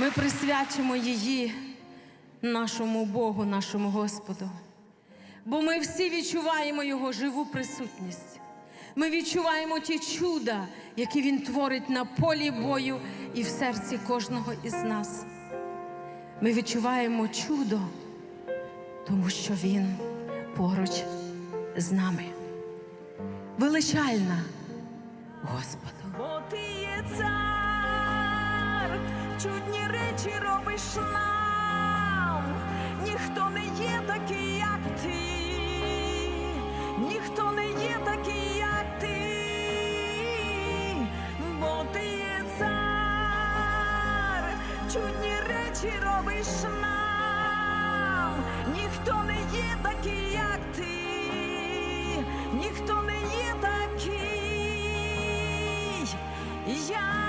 Ми присвячимо її нашому Богу, нашому Господу. Бо ми всі відчуваємо Його живу присутність. Ми відчуваємо ті чуда, які Він творить на полі бою і в серці кожного із нас. Ми відчуваємо чудо, тому що Він поруч з нами. Величальна Господу. Бо ти є цар, чудні речі робиш нам, ніхто не є такий, як ти, ніхто не є такий, як ти, бо ти є цар, чудні речі робиш нам, ніхто не є такий, як ти, ніхто не є такий, як